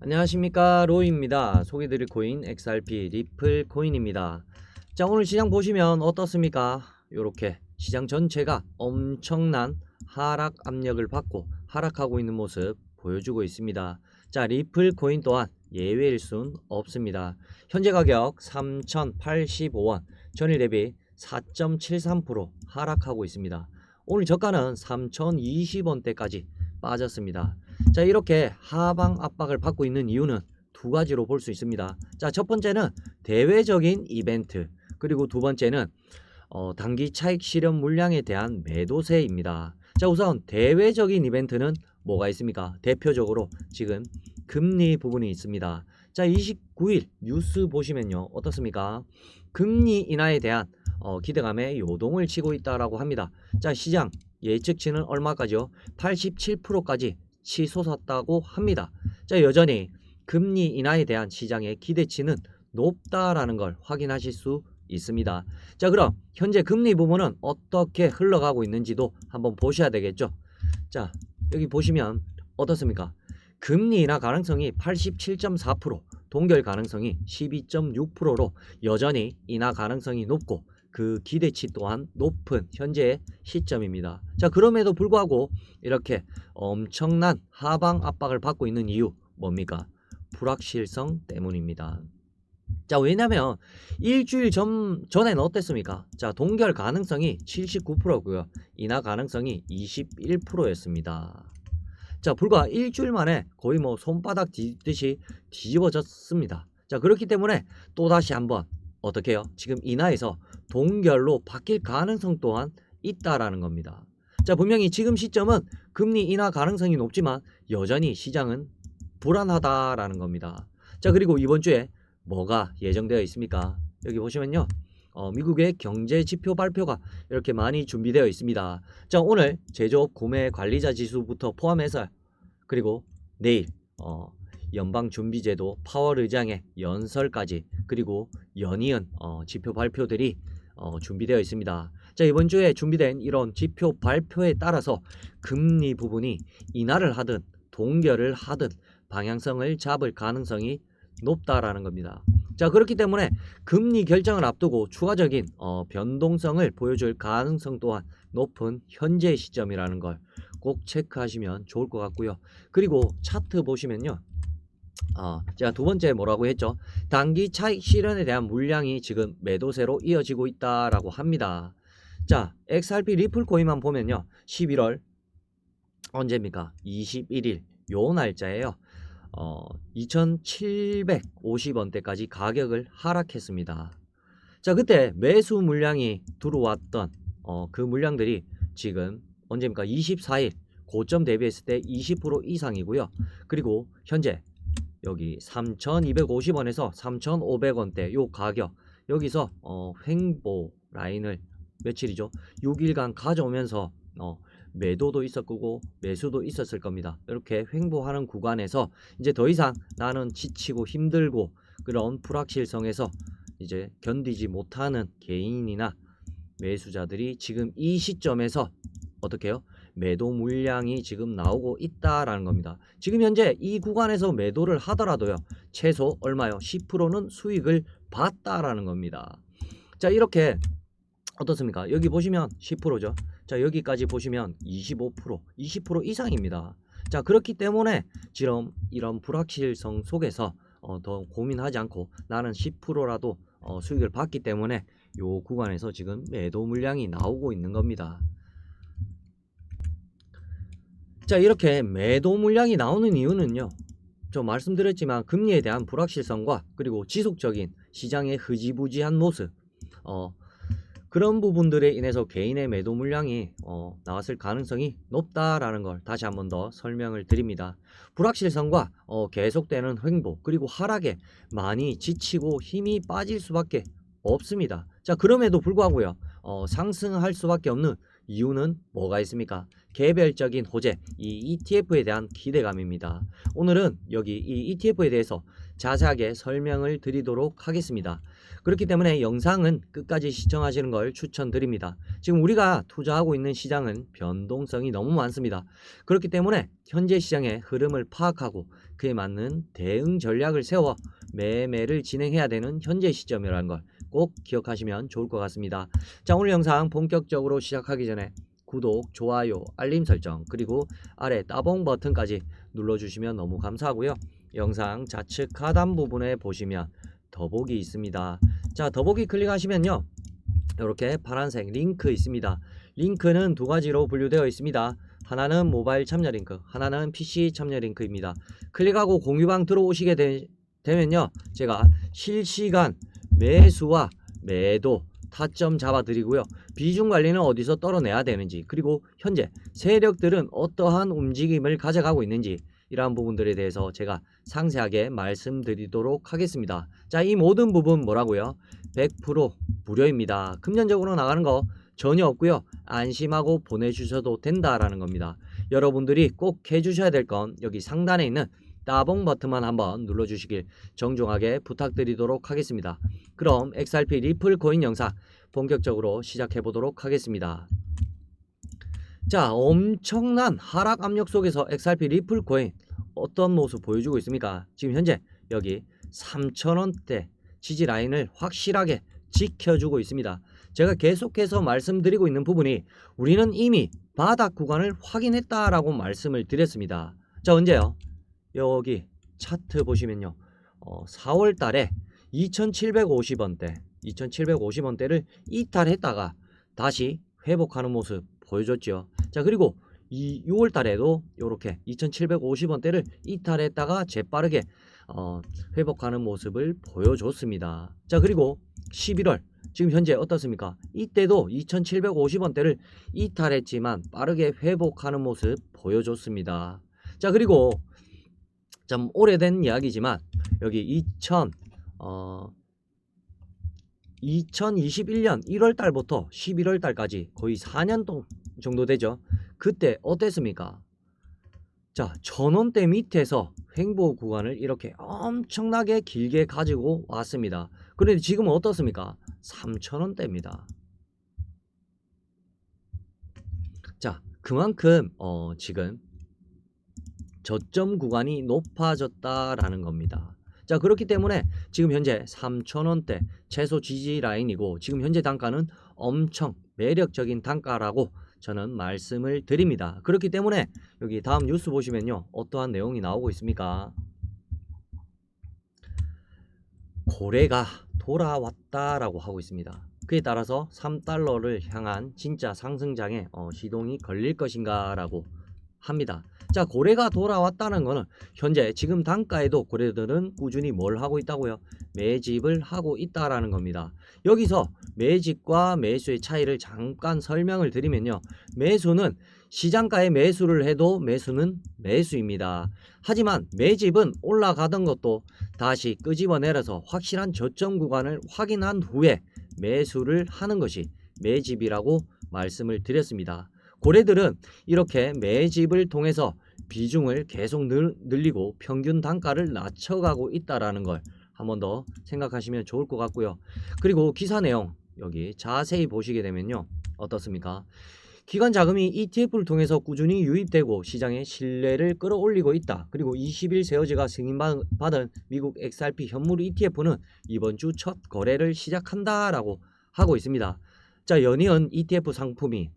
안녕하십니까 로이입니다. 소개드릴 코인 XRP 리플 코인입니다. 자 오늘 시장 보시면 어떻습니까? 이렇게 시장 전체가 엄청난 하락 압력을 받고 하락하고 있는 모습 보여주고 있습니다. 자 리플 코인 또한 예외일 순 없습니다. 현재 가격 3,085원 전일 대비 4.73% 하락하고 있습니다. 오늘 저가는 3,020원대까지 빠졌습니다. 자 이렇게 하방 압박을 받고 있는 이유는 두 가지로 볼 수 있습니다. 자 첫 번째는 대외적인 이벤트 그리고 두 번째는 어, 단기 차익 실현 물량에 대한 매도세입니다. 자 우선 대외적인 이벤트는 뭐가 있습니까? 대표적으로 지금 금리 부분이 있습니다. 자 29일 뉴스 보시면요 어떻습니까? 금리 인하에 대한 어, 기대감에 요동을 치고 있다라고 합니다. 자 시장 예측치는 얼마까지요? 87%까지 치솟았다고 합니다. 자, 여전히 금리 인하에 대한 시장의 기대치는 높다라는 걸 확인하실 수 있습니다. 자, 그럼 현재 금리 부분은 어떻게 흘러가고 있는지도 한번 보셔야 되겠죠. 자, 여기 보시면 어떻습니까? 금리 인하 가능성이 87.4%, 동결 가능성이 12.6%로 여전히 인하 가능성이 높고 그 기대치 또한 높은 현재의 시점입니다. 자, 그럼에도 불구하고 이렇게 엄청난 하방 압박을 받고 있는 이유 뭡니까? 불확실성 때문입니다. 자, 왜냐면 일주일 전, 전에는 어땠습니까? 자, 동결 가능성이 79%고요. 인하 가능성이 21%였습니다. 자, 불과 일주일 만에 거의 뭐 손바닥 뒤듯이 뒤집어졌습니다. 자, 그렇기 때문에 또 다시 한번 어떻게 해요? 지금 인하에서 동결로 바뀔 가능성 또한 있다라는 겁니다. 자, 분명히 지금 시점은 금리 인하 가능성이 높지만 여전히 시장은 불안하다라는 겁니다. 자, 그리고 이번 주에 뭐가 예정되어 있습니까? 여기 보시면요. 어, 미국의 경제 지표 발표가 이렇게 많이 준비되어 있습니다. 자, 오늘 제조업 구매 관리자 지수부터 포함해서 그리고 내일 어, 연방준비제도 파월 의장의 연설까지 그리고 연이은 어, 지표 발표들이 어, 준비되어 있습니다. 자 이번 주에 준비된 이런 지표 발표에 따라서 금리 부분이 인하를 하든 동결을 하든 방향성을 잡을 가능성이 높다라는 겁니다. 자 그렇기 때문에 금리 결정을 앞두고 추가적인 어, 변동성을 보여줄 가능성 또한 높은 현재 시점이라는 걸 꼭 체크하시면 좋을 것 같고요. 그리고 차트 보시면요. 어, 제가 두 번째 뭐라고 했죠? 단기 차익 실현에 대한 물량이 지금 매도세로 이어지고 있다라고 합니다. 자, XRP 리플 코인만 보면요. 11월 언제입니까? 21일 요 날짜예요. 어, 2,750원대까지 가격을 하락했습니다. 자, 그때 매수 물량이 들어왔던 어, 그 물량들이 지금 언제입니까? 24일 고점 대비했을 때 20% 이상이고요. 그리고 현재 여기 3,250원에서 3,500원대 요 가격 여기서 어, 횡보 라인을 며칠이죠? 6일간 가져오면서 어, 매도도 있었고 매수도 있었을 겁니다. 이렇게 횡보하는 구간에서 이제 더 이상 나는 지치고 힘들고 그런 불확실성에서 이제 견디지 못하는 개인이나 매수자들이 지금 이 시점에서 어떻게 해요? 매도 물량이 지금 나오고 있다라는 겁니다. 지금 현재 이 구간에서 매도를 하더라도요. 최소 얼마요? 10%는 수익을 봤다라는 겁니다. 자, 이렇게 어떻습니까? 여기 보시면 10%죠. 자, 여기까지 보시면 25%, 20% 이상입니다. 자, 그렇기 때문에 지금 이런 불확실성 속에서 어, 더 고민하지 않고 나는 10%라도 어, 수익을 봤기 때문에 요 구간에서 지금 매도 물량이 나오고 있는 겁니다. 자 이렇게 매도 물량이 나오는 이유는요. 저 말씀드렸지만 금리에 대한 불확실성과 그리고 지속적인 시장의 흐지부지한 모습. 어, 그런 부분들에 인해서 개인의 매도 물량이 어, 나왔을 가능성이 높다라는 걸 다시 한 번 더 설명을 드립니다. 불확실성과 어, 계속되는 횡보 그리고 하락에 많이 지치고 힘이 빠질 수밖에 없습니다. 자 그럼에도 불구하고요. 어, 상승할 수밖에 없는 이유는 뭐가 있습니까? 개별적인 호재, 이 ETF에 대한 기대감입니다. 오늘은 여기 이 ETF에 대해서 자세하게 설명을 드리도록 하겠습니다. 그렇기 때문에 영상은 끝까지 시청하시는 걸 추천드립니다. 지금 우리가 투자하고 있는 시장은 변동성이 너무 많습니다. 그렇기 때문에 현재 시장의 흐름을 파악하고 그에 맞는 대응 전략을 세워 매매를 진행해야 되는 현재 시점이라는 걸 꼭 기억하시면 좋을 것 같습니다. 자, 오늘 영상 본격적으로 시작하기 전에 구독, 좋아요, 알림 설정, 그리고 아래 따봉 버튼까지 눌러주시면 너무 감사하고요. 영상 좌측 하단 부분에 보시면 더보기 있습니다. 자, 더보기 클릭하시면요. 이렇게 파란색 링크 있습니다. 링크는 두 가지로 분류되어 있습니다. 하나는 모바일 참여 링크, 하나는 PC 참여 링크입니다. 클릭하고 공유방 들어오시게 되, 되면요. 제가 실시간 매수와 매도 타점 잡아 드리고요. 비중 관리는 어디서 떨어내야 되는지, 그리고 현재 세력들은 어떠한 움직임을 가져가고 있는지 이러한 부분들에 대해서 제가 상세하게 말씀드리도록 하겠습니다. 자, 이 모든 부분 뭐라고요? 100% 무료입니다. 금전적으로 나가는 거 전혀 없고요. 안심하고 보내주셔도 된다라는 겁니다. 여러분들이 꼭 해주셔야 될 건 여기 상단에 있는 따봉 버튼만 한번 눌러주시길 정중하게 부탁드리도록 하겠습니다. 그럼 XRP 리플 코인 영상 본격적으로 시작해 보도록 하겠습니다. 자, 엄청난 하락 압력 속에서 XRP 리플 코인 어떤 모습 보여주고 있습니까? 지금 현재 여기 3,000원대 지지 라인을 확실하게 지켜주고 있습니다. 제가 계속해서 말씀드리고 있는 부분이 우리는 이미 바닥 구간을 확인했다라고 말씀을 드렸습니다. 자, 언제요? 여기 차트 보시면요. 어, 4월 달에 2,750원대, 2,750원대를 이탈했다가 다시 회복하는 모습 보여줬죠. 자, 그리고 이 6월 달에도 이렇게 2,750원대를 이탈했다가 재빠르게 어, 회복하는 모습을 보여줬습니다. 자, 그리고 11월 지금 현재 어떻습니까? 이때도 2,750원대를 이탈했지만 빠르게 회복하는 모습 보여줬습니다. 자, 그리고 좀 오래된 이야기지만 여기 2000 어, 2021년 1월 달부터 11월 달까지 거의 4년 동 정도 되죠. 그때 어땠습니까? 자, 전원대 밑에서 횡보 구간을 이렇게 엄청나게 길게 가지고 왔습니다. 그런데 지금은 어떻습니까? 3천원대입니다. 자, 그만큼 어, 지금 저점 구간이 높아졌다라는 겁니다. 자, 그렇기 때문에 지금 현재 3천원대 최소 지지 라인이고 지금 현재 단가는 엄청 매력적인 단가라고 저는 말씀을 드립니다. 그렇기 때문에 여기 다음 뉴스 보시면요. 어떠한 내용이 나오고 있습니까? 고래가 돌아왔다라고 하고 있습니다. 그에 따라서 3달러를 향한 진짜 상승장에 어, 시동이 걸릴 것인가라고 합니다. 자, 고래가 돌아왔다는 거는 현재 지금 단가에도 고래들은 꾸준히 뭘 하고 있다고요? 매집을 하고 있다라는 겁니다. 여기서 매집과 매수의 차이를 잠깐 설명을 드리면요. 매수는 시장가에 매수를 해도 매수는 매수입니다. 하지만 매집은 올라가던 것도 다시 끄집어내려서 확실한 저점 구간을 확인한 후에 매수를 하는 것이 매집이라고 말씀을 드렸습니다. 고래들은 이렇게 매집을 통해서 비중을 계속 늘, 늘리고 평균 단가를 낮춰가고 있다라는 걸 한 번 더 생각하시면 좋을 것 같고요. 그리고 기사 내용 여기 자세히 보시게 되면요. 어떻습니까? 기관 자금이 ETF를 통해서 꾸준히 유입되고 시장의 신뢰를 끌어올리고 있다. 그리고 20일 세어즈가 승인받은 미국 XRP 현물 ETF는 이번 주 첫 거래를 시작한다라고 하고 있습니다. 자, 연이은 ETF 상품이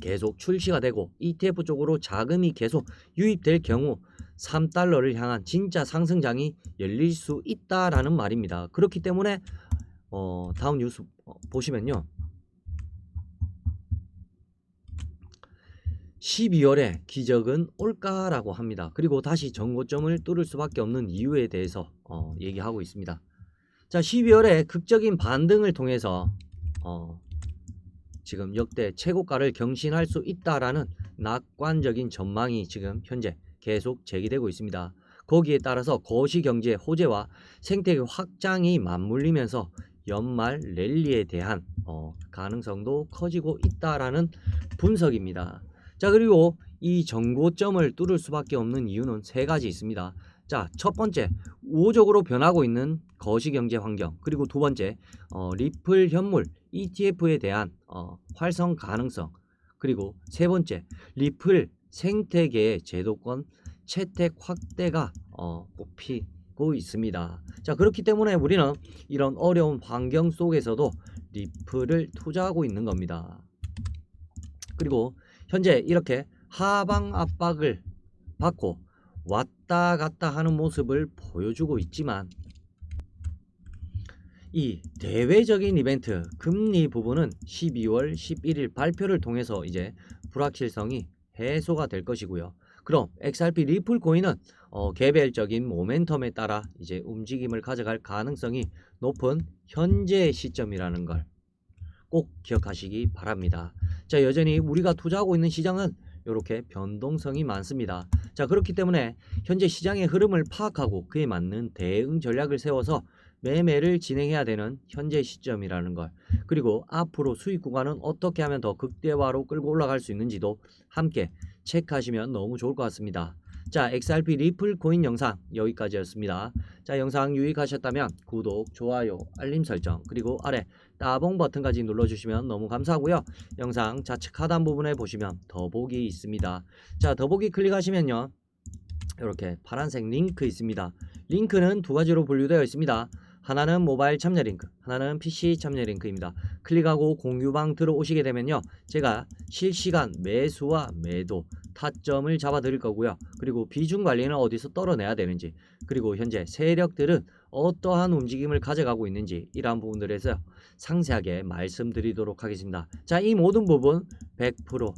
계속 출시가 되고 ETF 쪽으로 자금이 계속 유입될 경우 3달러를 향한 진짜 상승장이 열릴 수 있다라는 말입니다. 그렇기 때문에 어, 다음 뉴스 보시면요. 12월에 기적은 올까라고 합니다. 그리고 다시 정고점을 뚫을 수밖에 없는 이유에 대해서 어, 얘기하고 있습니다. 자, 12월에 극적인 반등을 통해서 어, 지금 역대 최고가를 경신할 수 있다라는 낙관적인 전망이 지금 현재 계속 제기되고 있습니다. 거기에 따라서 거시경제 호재와 생태계 확장이 맞물리면서 연말 랠리에 대한 어, 가능성도 커지고 있다라는 분석입니다. 자 그리고 이 정고점을 뚫을 수밖에 없는 이유는 세 가지 있습니다. 자 첫 번째 우호적으로 변하고 있는 거시경제 환경 그리고 두 번째 어, 리플 현물 ETF에 대한 어, 활성 가능성 그리고 세 번째 리플 생태계의 제도권 채택 확대가 어, 꼽히고 있습니다. 자 그렇기 때문에 우리는 이런 어려운 환경 속에서도 리플을 투자하고 있는 겁니다. 그리고 현재 이렇게 하방 압박을 받고 왔다 갔다 하는 모습을 보여주고 있지만 이 대외적인 이벤트 금리 부분은 12월 11일 발표를 통해서 이제 불확실성이 해소가 될 것이고요. 그럼 XRP 리플 코인은 어, 개별적인 모멘텀에 따라 이제 움직임을 가져갈 가능성이 높은 현재 시점이라는 걸 꼭 기억하시기 바랍니다. 자, 여전히 우리가 투자하고 있는 시장은 이렇게 변동성이 많습니다. 자, 그렇기 때문에 현재 시장의 흐름을 파악하고 그에 맞는 대응 전략을 세워서 매매를 진행해야 되는 현재 시점이라는 걸 그리고 앞으로 수익 구간은 어떻게 하면 더 극대화로 끌고 올라갈 수 있는지도 함께 체크하시면 너무 좋을 것 같습니다. 자, XRP 리플 코인 영상 여기까지였습니다. 자, 영상 유익하셨다면 구독, 좋아요, 알림 설정 그리고 아래 따봉 버튼까지 눌러주시면 너무 감사하고요. 영상 좌측 하단 부분에 보시면 더보기 있습니다. 자, 더보기 클릭하시면요. 이렇게 파란색 링크 있습니다. 링크는 두 가지로 분류되어 있습니다. 하나는 모바일 참여 링크, 하나는 PC 참여 링크입니다. 클릭하고 공유방 들어오시게 되면요. 제가 실시간 매수와 매도, 타점을 잡아 드릴 거고요. 그리고 비중 관리는 어디서 떨어내야 되는지, 그리고 현재 세력들은 어떠한 움직임을 가져가고 있는지 이러한 부분들에서 상세하게 말씀드리도록 하겠습니다. 자, 이 모든 부분 100%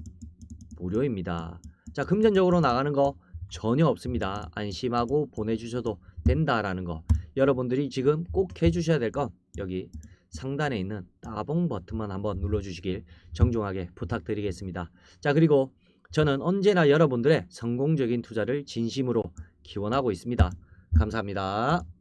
무료입니다. 자, 금전적으로 나가는 거 전혀 없습니다. 안심하고 보내주셔도 된다라는 거. 여러분들이 지금 꼭 해주셔야 될 건 여기 상단에 있는 따봉 버튼만 한번 눌러주시길 정중하게 부탁드리겠습니다. 자, 그리고 저는 언제나 여러분들의 성공적인 투자를 진심으로 기원하고 있습니다. 감사합니다.